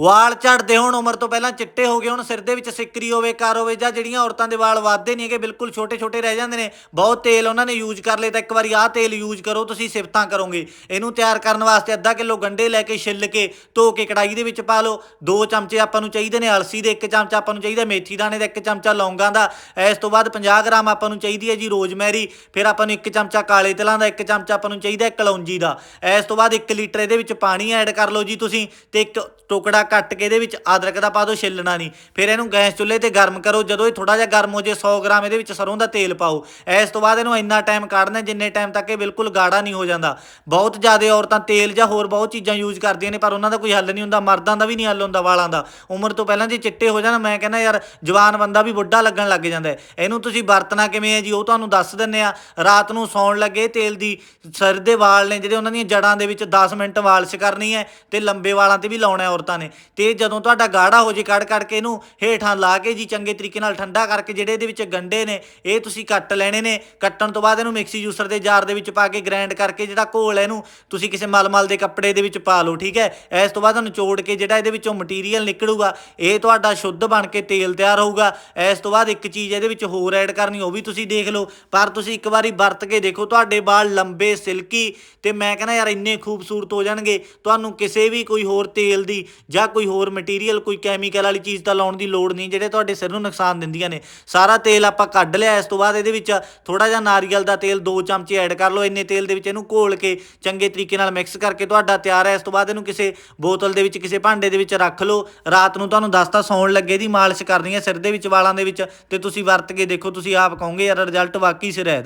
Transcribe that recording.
ਵਾਲ ਝੜਦੇ ਹੋਣ, ਉਮਰ ਤੋਂ ਪਹਿਲਾਂ ਚਿੱਟੇ ਹੋ ਗਏ ਹੁਣ, ਸਿਰ ਦੇ ਵਿੱਚ ਸਿੱਕਰੀ ਹੋਵੇ ਕਾਰ ਹੋਵੇ, ਜਾਂ ਜਿਹੜੀਆਂ ਔਰਤਾਂ ਦੇ ਵਾਲ ਵੱਧਦੇ ਨਹੀਂ ਹੈਗੇ, ਬਿਲਕੁਲ ਛੋਟੇ ਛੋਟੇ ਰਹਿ ਜਾਂਦੇ ਨੇ, ਬਹੁਤ ਤੇਲ ਉਹਨਾਂ ਨੇ ਯੂਜ਼ ਕਰ ਲਏ, ਤਾਂ ਇੱਕ ਵਾਰੀ ਆਹ ਤੇਲ ਯੂਜ਼ ਕਰੋ, ਤੁਸੀਂ ਸਿਫਤਾਂ ਕਰੋਗੇ। ਇਹਨੂੰ ਤਿਆਰ ਕਰਨ ਵਾਸਤੇ ਅੱਧਾ ਕਿਲੋ ਗੰਡੇ ਲੈ ਕੇ ਛਿੱਲ ਕੇ ਧੋ ਕੇ ਕੜਾਈ ਦੇ ਵਿੱਚ ਪਾ ਲਓ। ਦੋ ਚਮਚੇ ਆਪਾਂ ਨੂੰ ਚਾਹੀਦੇ ਨੇ ਅਲਸੀ ਦੇ, ਇੱਕ ਚਮਚਾ ਆਪਾਂ ਨੂੰ ਚਾਹੀਦਾ ਮੇਥੀ ਦਾਣੇ ਦਾ, ਇੱਕ ਚਮਚਾ ਲੌਂਗਾਂ ਦਾ। ਇਸ ਤੋਂ ਬਾਅਦ 50 ਗ੍ਰਾਮ ਆਪਾਂ ਨੂੰ ਚਾਹੀਦੀ ਹੈ ਜੀ ਰੋਜ਼ਮੈਰੀ, ਫਿਰ ਆਪਾਂ ਨੂੰ ਇੱਕ ਚਮਚਾ ਕਾਲੇ ਤਿਲਾਂ ਦਾ, ਇੱਕ ਚਮਚਾ ਆਪਾਂ ਨੂੰ ਚਾਹੀਦਾ ਕਲੌਂਜੀ ਦਾ। ਇਸ ਤੋਂ ਬਾਅਦ 1 ਲੀਟਰ ਇਹਦੇ ਵਿੱਚ ਪਾਣੀ ਐਡ ਕਰ ਲਓ ਜੀ ਤੁਸੀਂ, ਤੇ ਇੱਕ ਟੁਕੜਾ ਕੱਟ ਕੇ ਇਹਦੇ ਵਿੱਚ ਅਦਰਕ ਦਾ ਪਾ ਦਿਓ, ਛਿੱਲਣਾ ਨਹੀਂ। ਫਿਰ ਇਹਨੂੰ ਗੈਸ ਚੁੱਲ੍ਹੇ ਤੇ ਗਰਮ ਕਰੋ। ਜਦੋਂ ਇਹ ਥੋੜਾ ਜਿਹਾ ਗਰਮ ਹੋ ਜੇ 100 ਗ੍ਰਾਮ ਇਹਦੇ ਵਿੱਚ ਸਰੋਂ ਦਾ ਤੇਲ ਪਾਓ। ਇਸ ਤੋਂ ਬਾਅਦ ਇਹਨੂੰ ਇੰਨਾ ਟਾਈਮ ਕੱਢਣਾ, ਜਿੰਨੇ ਟਾਈਮ ਤੱਕ ਇਹ ਬਿਲਕੁਲ ਗਾੜਾ ਨਹੀਂ ਹੋ ਜਾਂਦਾ। ਬਹੁਤ ਜ਼ਿਆਦਾ ਔਰਤਾਂ ਤੇਲ ਜਾਂ ਹੋਰ ਬਹੁਤ ਚੀਜ਼ਾਂ ਯੂਜ਼ ਕਰਦੀਆਂ ਨੇ, ਪਰ ਉਹਨਾਂ ਦਾ ਕੋਈ ਹੱਲ ਨਹੀਂ ਹੁੰਦਾ। ਮਰਦਾਂ ਦਾ ਵੀ ਨਹੀਂ ਹੱਲ ਹੁੰਦਾ, ਵਾਲਾਂ ਦਾ। ਉਮਰ ਤੋਂ ਪਹਿਲਾਂ ਜੇ ਚਿੱਟੇ ਹੋ ਜਾਣ, ਮੈਂ ਕਹਿੰਦਾ ਯਾਰ, ਜਵਾਨ ਬੰਦਾ ਵੀ ਬੁੱਢਾ ਲੱਗਣ ਲੱਗ ਜਾਂਦਾ ਇਹਨੂੰ ਤੁਸੀਂ ਵਰਤਣਾ ਕਿਵੇਂ ਹੈ ਜੀ, ਉਹ ਤੁਹਾਨੂੰ ਦੱਸ ਦਿੰਨੇ ਆ ਰਾਤ ਨੂੰ ਸੌਣ ਲੱਗੇ, ਤੇਲ ਦੀ ਸਿਰ ਦੇ ਵਾਲ ਨੇ ਜਿਹੜੇ ਉਹਨਾਂ ਦੀਆਂ ਜੜਾਂ ਦੇ ਵਿੱਚ 10 ਮਿੰਟ ਵਾਲਿਸ਼ ਕਰਨੀ ਹੈ ਤੇ ਲੰਬੇ ਵਾਲਾਂ ਤੇ ਵੀ ਲਾਉਣਾ ਹੈ ਔਰਤਾਂ ਨੇ। ਤੇ ਜਦੋਂ ਤੁਹਾਡਾ ਗਾੜਾ ਹੋ ਜੇ ਕੱਢ ਕੱਢ ਕੇ ਇਹਨੂੰ ਹੇਠਾਂ ਲਾ ਕੇ ਜੀ ਚੰਗੇ ਤਰੀਕੇ ਨਾਲ ਠੰਡਾ ਕਰਕੇ ਜਿਹੜੇ ਇਹਦੇ ਵਿੱਚ ਗੰਡੇ ਨੇ, ਇਹ ਤੁਸੀਂ ਕੱਟ ਲੈਣੇ ਨੇ। ਕੱਟਣ ਤੋਂ ਬਾਅਦ ਇਹਨੂੰ ਮਿਕਸੀ ਜੂਸਰ ਦੇ ਜਾਰ ਦੇ ਵਿੱਚ ਪਾ ਕੇ ਗ੍ਰਾਈਂਡ ਕਰਕੇ ਜਿਹੜਾ ਘੋਲ ਹੈ ਇਹਨੂੰ ਤੁਸੀਂ ਕਿਸੇ ਮਲਮਲ ਦੇ ਕੱਪੜੇ ਦੇ ਵਿੱਚ ਪਾ ਲਓ, ਠੀਕ ਹੈ? ਇਸ ਤੋਂ ਬਾਅਦ ਨਿਚੋੜ ਕੇ ਜਿਹੜਾ ਇਹਦੇ ਵਿੱਚੋਂ ਮਟੀਰੀਅਲ ਨਿਕਲੂਗਾ, ਇਹ ਤੁਹਾਡਾ ਸ਼ੁੱਧ ਬਣ ਕੇ ਤੇਲ ਤਿਆਰ ਹੋਊਗਾ। ਇਸ ਤੋਂ ਬਾਅਦ ਇੱਕ ਚੀਜ਼ ਇਹਦੇ ਵਿੱਚ ਹੋਰ ਐਡ ਕਰਨੀ, ਉਹ ਵੀ ਤੁਸੀਂ ਦੇਖ ਲਓ। ਪਰ ਤੁਸੀਂ ਇੱਕ ਵਾਰੀ ਵਰਤ ਕੇ ਦੇਖੋ, ਤੁਹਾਡੇ ਵਾਲ ਲੰਬੇ, ਸਿਲਕੀ ਤੇ ਮੈਂ ਕਹਿੰਦਾ ਯਾਰ ਇੰਨੇ ਖੂਬਸੂਰਤ ਹੋ ਜਾਣਗੇ, ਤੁਹਾਨੂੰ ਕਿਸੇ ਵੀ ਕੋਈ ਹੋਰ ਤੇਲ ਦੀ ਜਾਂ ਕੋਈ ਹੋਰ ਮਟੀਰੀਅਲ ਕੋਈ ਕੈਮੀਕਲ ਵਾਲੀ ਚੀਜ਼ ਤਾਂ ਲਾਉਣ ਦੀ ਲੋੜ ਨਹੀਂ, ਜਿਹੜੇ ਤੁਹਾਡੇ ਸਿਰ ਨੂੰ ਨੁਕਸਾਨ ਦਿੰਦੀਆਂ ਨੇ। ਸਾਰਾ ਤੇਲ ਆਪਾਂ ਕੱਢ ਲਿਆ, ਇਸ ਤੋਂ ਬਾਅਦ ਇਹਦੇ ਵਿੱਚ ਥੋੜਾ ਜਿਹਾ ਨਾਰੀਅਲ ਦਾ ਤੇਲ 2 ਚਮਚੇ ਐਡ ਕਰ ਲਓ, ਇੰਨੇ ਤੇਲ ਦੇ ਵਿੱਚ ਇਹਨੂੰ ਘੋਲ ਕੇ ਚੰਗੇ ਤਰੀਕੇ ਨਾਲ ਮਿਕਸ ਕਰਕੇ ਤੁਹਾਡਾ ਤਿਆਰ ਹੈ। ਇਸ ਤੋਂ ਬਾਅਦ ਇਹਨੂੰ ਕਿਸੇ ਬੋਤਲ ਦੇ ਵਿੱਚ, ਕਿਸੇ ਭਾਂਡੇ ਦੇ ਵਿੱਚ ਰੱਖ ਲਓ। ਰਾਤ ਨੂੰ ਤੁਹਾਨੂੰ ਦੱਸਤਾ ਸੌਣ ਲੱਗੇ ਦੀ ਮਾਲਿਸ਼ ਕਰਨੀ ਹੈ ਸਿਰ ਦੇ ਵਿੱਚ, ਵਾਲਾਂ ਦੇ ਵਿੱਚ, ਤੇ ਤੁਸੀਂ ਵਰਤ ਕੇ ਦੇਖੋ, ਤੁਸੀਂ ਆਪ ਕਹੋਗੇ, ਯਾਰ ਰਿਜ਼ਲਟ ਵਾਕਈ ਸਿਰ ਹੈ ਇਹਦਾ।